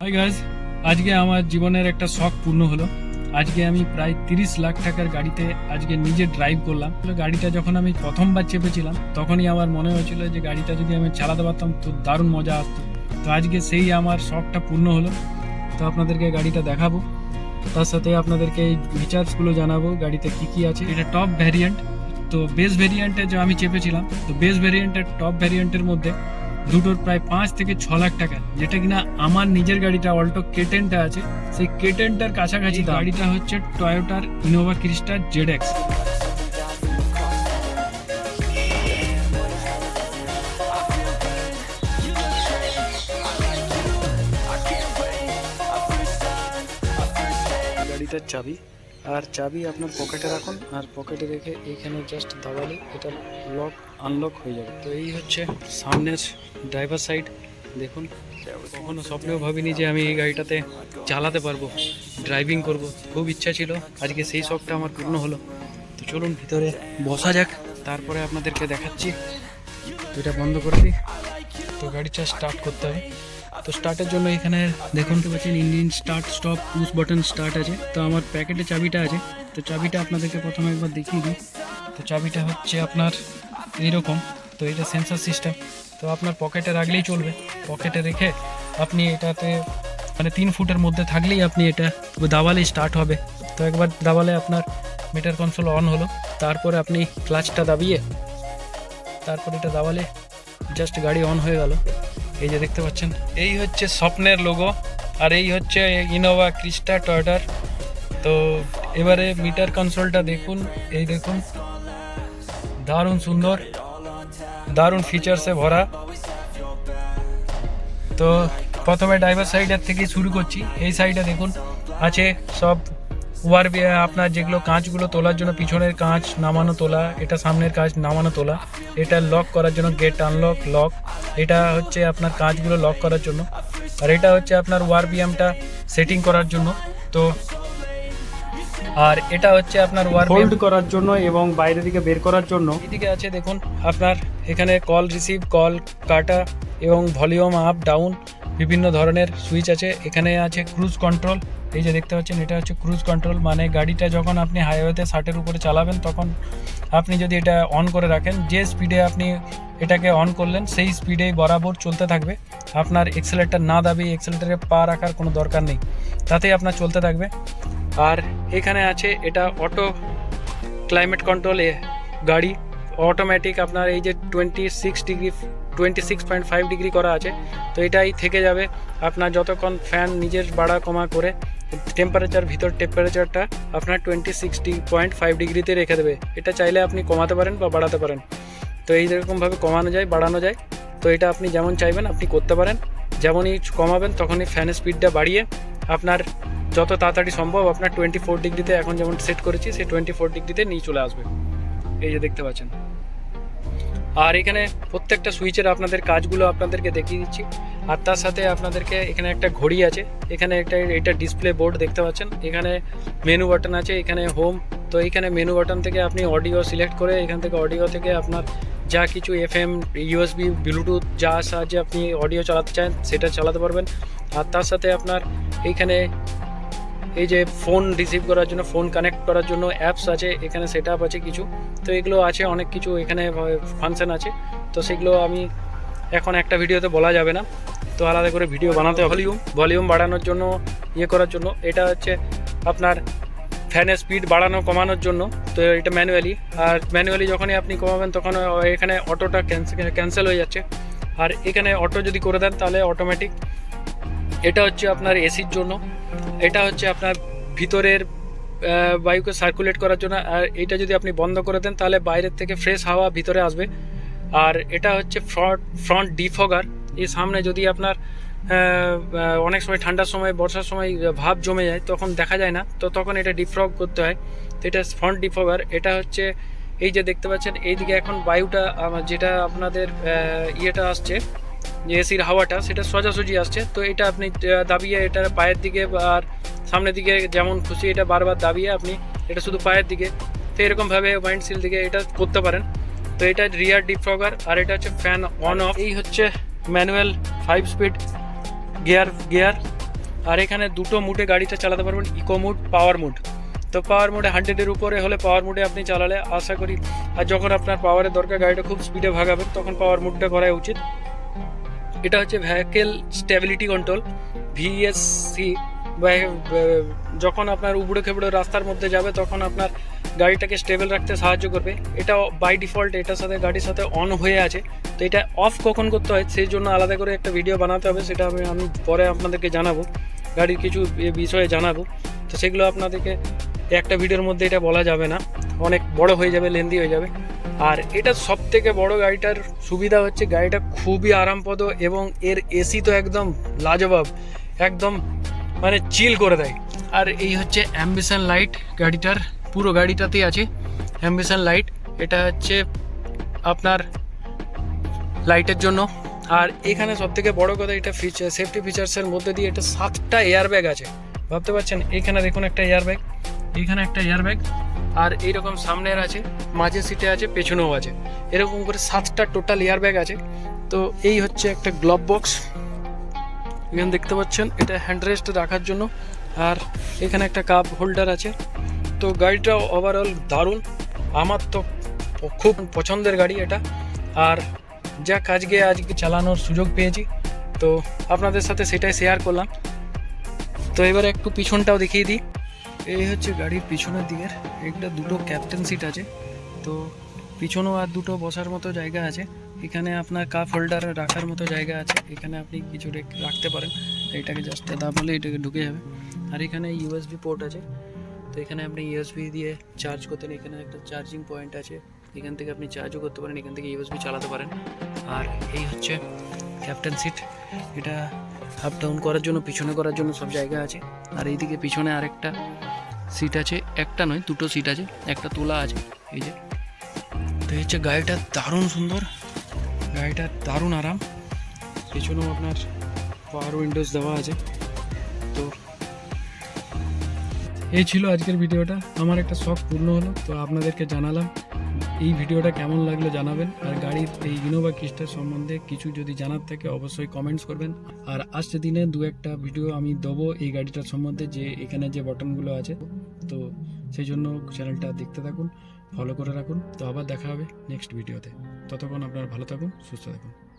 Hi guys আজকে আমার জীবনের একটা শখ পূর্ণ হলো। আজকে আমি প্রায় তিরিশ লাখ টাকার গাড়িতে আজকে নিজে ড্রাইভ করলাম। গাড়িটা যখন আমি প্রথমবার চেপেছিলাম, তখনই আমার মনে হয়েছিল যে গাড়িটা যদি আমি চালাতে পারতাম, তো দারুণ মজা আসতো। তো আজকে সেই আমার শখটা পূর্ণ হলো। তো আপনাদেরকে গাড়িটা দেখাবো। তার সাথে আপনাদেরকে এই ফিচার্সগুলো জানাব, গাড়িতে কি কি আছে। এটা টপ ভ্যারিয়েন্ট তো বেস ভ্যারিয়েন্টে যে আমি চেপেছিলাম, তো বেস ভ্যারিয়েন্টের টপ ভ্যারিয়েন্টের মধ্যে দুটোর প্রায় পাঁচ থেকে ছ লাখ টাকা। যেটা কিনা আমার নিজের গাড়িটা অল্টো কেটেনটা আছে। সেই কেটেনটার কাছাকাছি গাড়িটা হচ্ছে টয়োটার ইনোভা ক্রিস্টার জেড এক্স গাড়িটার চাবি আর চাবি আপনার পকেটে রাখুন আর পকেটে রেখে এইখানে জাস্ট দাবালে এটা লক আনলক হয়ে যাবে। তো এই হচ্ছে সামনের ড্রাইভার সাইড দেখুন, কখনো স্বপ্নেও ভাবিনি যে আমি এই গাড়িটাতে চালাতে পারব ড্রাইভিং করব। খুব ইচ্ছা ছিল, আজকে সেই শখটা আমার পূর্ণ হলো। তো চলুন, ভিতরে বসা যাক, তারপরে আপনাদেরকে দেখাচ্ছি। এটা বন্ধ করে দিই। তো গাড়িটা স্টার্ট করতে হবে। তো স্টার্টের জন্য এখানে দেখুন তো পাচ্ছেন engine start stop push button start আছে। তো আমার প্যাকেটে চাবিটা আছে। তো চাবিটা আপনাদেরকে প্রথমে একবার দেখিয়ে দিই। তো চাবিটা হচ্ছে আপনার এইরকম তো এটা সেন্সার সিস্টেম তো আপনার পকেটে রাখলেই চলবে। পকেটে রেখে আপনি এটাতে মানে তিন ফুটের মধ্যে থাকলেই আপনি এটা দাবালেই স্টার্ট হবে। তো একবার দাবালে আপনার মিটার কনসোল অন হলো। তারপরে আপনি ক্লাচটা দাবিয়ে তারপর এটা দাবালে জাস্ট গাড়ি অন হয়ে গেল। এই যে দেখতে পাচ্ছেন, এই হচ্ছে স্বপ্নের লোগো আর এই হচ্ছে ইনোভা ক্রিস্টা টয়টার তো এবারে মিটার কনসোলটা দেখুন, এই দেখুন। দারুণ সুন্দর, দারুণ ফিচার্সে ভরা। তো প্রথমে ড্রাইভার সাইডের থেকে শুরু করছি, এই সাইডে দেখুন, আছে সব ওয়ার আপনার যেগুলো কাঁচগুলো তোলার জন্য পিছনের কাঁচ নামানো তোলা, এটা সামনের কাঁচ নামানো তোলা, এটা লক করার জন্য গেট আনলক লক এটা হচ্ছে আপনার কাজগুলো লক করার জন্য। আর এটা হচ্ছে আপনার ওয়ার বিএমটা সেটিং করার জন্য। তো আর এটা হচ্ছে আপনার ওয়ার হোল্ড করার জন্য এবং বাইরে দিকে বের করার জন্য। এদিকে আছে দেখুন আপনার এখানে কল রিসিভ কল কাটা এবং ভলিউম আপ ডাউন বিভিন্ন ধরনের সুইচ আছে। এখানে আছে ক্রুজ কন্ট্রোল এই যে দেখতে পাচ্ছেন, এটা হচ্ছে ক্রুজ কন্ট্রোল মানে গাড়িটা যখন আপনি হাইওয়েতে ষাটের উপরে চালাবেন, তখন আপনি যদি এটা অন করে রাখেন, যে স্পিডে আপনি এটাকে অন করলেন, সেই স্পিডেই বরাবর চলতে থাকবে। আপনার এক্সেলেটার না দাবি এক্সেলেটারে পা রাখার কোনো দরকার নেই। তাতেই আপনার চলতে থাকবে। আর এখানে আছে, এটা অটো ক্লাইমেট কন্ট্রোল গাড়ি। অটোমেটিক আপনার এই যে twenty six degree twenty six point five degree করা আছে। তো এটাই থেকে যাবে। আপনার যতক্ষণ ফ্যান নিজের বাড়া কমা করে টেম্পারেচার ভিতর টেম্পারেচারটা আপনার টোয়েন্টি সিক্স পয়েন্ট ফাইভ ডিগ্রিতে রেখে দেবে। এটা চাইলে আপনি কমাতে পারেন বা বাড়াতে পারেন। তো এই রকমভাবে কমানো যায়, বাড়ানো যায়, তো এটা আপনি যেমন চাইবেন আপনি করতে পারেন। যেমনই কমাবেন তখনই ফ্যানের স্পিডটা বাড়িয়ে আপনার যত তাড়াতাড়ি সম্ভব আপনার টোয়েন্টি ফোর ডিগ্রিতে এখন যেমন সেট করেছি, সেই টোয়েন্টি ফোর ডিগ্রিতে নিয়ে চলে আসবে। এই যে দেখতে পাচ্ছেন। আর এখানে প্রত্যেকটা সুইচের আপনাদের কাজগুলো আপনাদেরকে দেখিয়ে দিচ্ছি। আর তার সাথে আপনাদেরকে এখানে একটা ঘড়ি আছে। এখানে একটা, এটা ডিসপ্লে বোর্ড দেখতে পাচ্ছেন। এখানে মেনু বাটন আছে, এখানে হোম তো এখানে মেনু বাটন থেকে আপনি অডিও সিলেক্ট করে এখান থেকে অডিও থেকে আপনার যা কিছু এফ এম ইউএসবি ব্লুটুথ যা সাহায্যে আপনি অডিও চালাতে চান, সেটা চালাতে পারবেন। আর তার সাথে আপনার এইখানে এই যে ফোন রিসিভ করার জন্য ফোন কানেক্ট করার জন্য অ্যাপস আছে, এখানে সেট আছে কিছু। তো এগুলো আছে, অনেক কিছু এখানে ফাংশন আছে। তো সেগুলো আমি এখন একটা ভিডিওতে বলা যাবে না। তো আলাদা করে ভিডিও বানাতে ভলিউম ভলিউম বাড়ানোর জন্য ইয়ে করার জন্য এটা হচ্ছে আপনার ফ্যানের স্পিড বাড়ানো কমানোর জন্য। তো এটা ম্যানুয়ালি আর ম্যানুয়ালি যখনই আপনি কমাবেন তখন এখানে অটোটা ক্যান্সেল হয়ে যাচ্ছে। আর এখানে অটো যদি করে দেন তাহলে অটোমেটিক এটা হচ্ছে আপনার এসির জন্য। এটা হচ্ছে আপনার ভিতরের বায়ুকে সার্কুলেট করার জন্য। আর এটা যদি আপনি বন্ধ করে দেন তাহলে বাইরের থেকে ফ্রেশ হাওয়া ভিতরে আসবে। আর এটা হচ্ছে ফ্রন্ট ফ্রন্ট ডিফগার এই সামনে যদি আপনার অনেক সময় ঠান্ডার সময়, বর্ষার সময় ভাব জমে যায়, তখন দেখা যায় না। তো তখন এটা ডিফ্রগ করতে হয়। তো এটা ফ্রন্ট ডিফগার এটা হচ্ছে, এই যে দেখতে পাচ্ছেন, এইদিকে এখন বায়ুটা যেটা আপনাদের ইয়েটা আসছে, যে এসির হাওয়াটা, সেটা সোজাসুজি আসছে। তো এটা আপনি দাবিয়ে এটা পায়ের দিকে আর সামনের দিকে যেমন খুশি, এটা বারবার দাবিয়ে আপনি, এটা শুধু পায়ের দিকে। তো এরকমভাবে ওয়াইন্ড সিল দিকে এটা করতে পারেন। তো এটা রিয়ার ডিফ্রগার আর এটা হচ্ছে ফ্যান অন অফ এই হচ্ছে manual five speed gear gear আর এখানে দুটো মুডে গাড়িটা চালাতে পারবেন ইকো মুড পাওয়ার মুড তো পাওয়ার মোডে হান্ড্রেডের উপরে হলে পাওয়ার মোডে আপনি চালালে আশা করি, আর যখন আপনার পাওয়ারের দরকার, গাড়িটা খুব স্পিডে ভাগাবেন, তখন পাওয়ার মোডটা করা উচিত। এটা হচ্ছে ভেহিকেল স্টেবিলিটি কন্ট্রোল ভিএসসি যখন আপনার উবড়ে খেবড়ে রাস্তার মধ্যে যাবে, তখন আপনার গাড়িটাকে স্টেবল রাখতে সাহায্য করবে। এটা বাই ডিফল্ট এটার সাথে, গাড়ির সাথে অন হয়ে আছে। তো এটা অফ কখন করতে হয়, সেই জন্য আলাদা করে একটা ভিডিও বানাতে হবে, সেটা আমি আমি পরে আপনাদেরকে জানাব। গাড়ির কিছু বিষয়ে জানাব। তো সেগুলো আপনাদেরকে একটা ভিডিওর মধ্যে এটা বলা যাবে না। অনেক বড় হয়ে যাবে লেন্দি হয়ে যাবে। আর এটা সব থেকে বড় গাড়িটার সুবিধা হচ্ছে, গাড়িটা খুবই আরামপদ এবং এর এসি তো একদম লাজবাব, একদম মানে চিল করে দেয়। আর এই হচ্ছে অ্যাম্বিশন লাইট গাড়িটার, পুরো গাড়িটাতেই আছে অ্যাম্বিশন লাইট এটা হচ্ছে আপনার লাইটের জন্য। আর এখানে সব থেকে বড় কথা, এটা ফিচার সেফটি ফিচার্সের মধ্যে দিয়ে এটা সাতটা এয়ার ব্যাগ আছে। ভাবতে পারছেন? এখানে দেখুন একটা এয়ার ব্যাগ এইখানে একটা এয়ার ব্যাগ আর এইরকম সামনের আছে, মাঝে সিটে আছে, পেছনেও আছে। এরকম করে সাতটা টোটাল এয়ার ব্যাগ আছে। তো এই হচ্ছে একটা গ্লোভ বক্স এখানে দেখতে পাচ্ছেন, এটা হ্যান্ড রেস্ট রাখার জন্য। আর এখানে একটা কাপ হোল্ডার আছে। তো গাড়িটা ওভারঅল দারুণ। আমার তো খুব পছন্দের গাড়ি এটা। আর যা আজকে আজকে চালানোর সুযোগ পেয়েছি। তো আপনাদের সাথে সেটাই শেয়ার করলাম। তো এবারে একটু পিছনটাও দেখিয়ে দিই। এই হচ্ছে গাড়ির পিছনের দিকের, একটা দুটো ক্যাপ্টেন সিট আছে। তো পিছনেও আর দুটো বসার মতো জায়গা আছে। এখানে আপনার কাপ হোল্ডার রাখার মতো জায়গা আছে। এখানে আপনি কিছু রেখ- রাখতে পারেন। এটাকে জাস্ট দাবালে এটাকে ঢুকে যাবে। আর এখানে ইউএসবি পোর্ট আছে। তো এখানে আপনি ইউএসবি দিয়ে চার্জ করতেন এখানে একটা চার্জিং পয়েন্ট আছে। এখান থেকে আপনি চার্জও করতে পারেন। এখান থেকে ইউএসবি চালাতে পারেন। আর এই হচ্ছে ক্যাপ্টেন সিট এটা আপ ডাউন করার জন্য, পিছনে করার জন্য সব জায়গা আছে। আর এইদিকে পিছনে আরেকটা সিট আছে। একটা নয়, দুটো সিট আছে। একটা তোলা আছে। এই যে তো হচ্ছে গাড়িটা দারুণ সুন্দর। গাড়িটা দারুণ আরাম। পেছনেও আপনার পাওয়ার উইন্ডোজ দেওয়া আছে। তো এই ছিল আজকের ভিডিওটা। আমার একটা শখ পূর্ণ হলো, তো আপনাদেরকে জানালাম, এই ভিডিওটা কেমন লাগল জানাবেন। আর গাড়ির এই ইনোভা কিস্টার সম্বন্ধে কিছু যদি জানার থাকে, অবশ্যই কমেন্টস করবেন। আর আসছে দিনে দু একটা ভিডিও আমি দেবো এই গাড়িটার সম্বন্ধে, যে এখানে যে বটনগুলো আছে। তো সেই জন্য চ্যানেলটা দেখতে থাকুন। ফলো করে রাখুন। তো আবার দেখা হবে নেক্সট ভিডিওতে ততক্ষণ আপনারা ভালো থাকুন, সুস্থ থাকুন।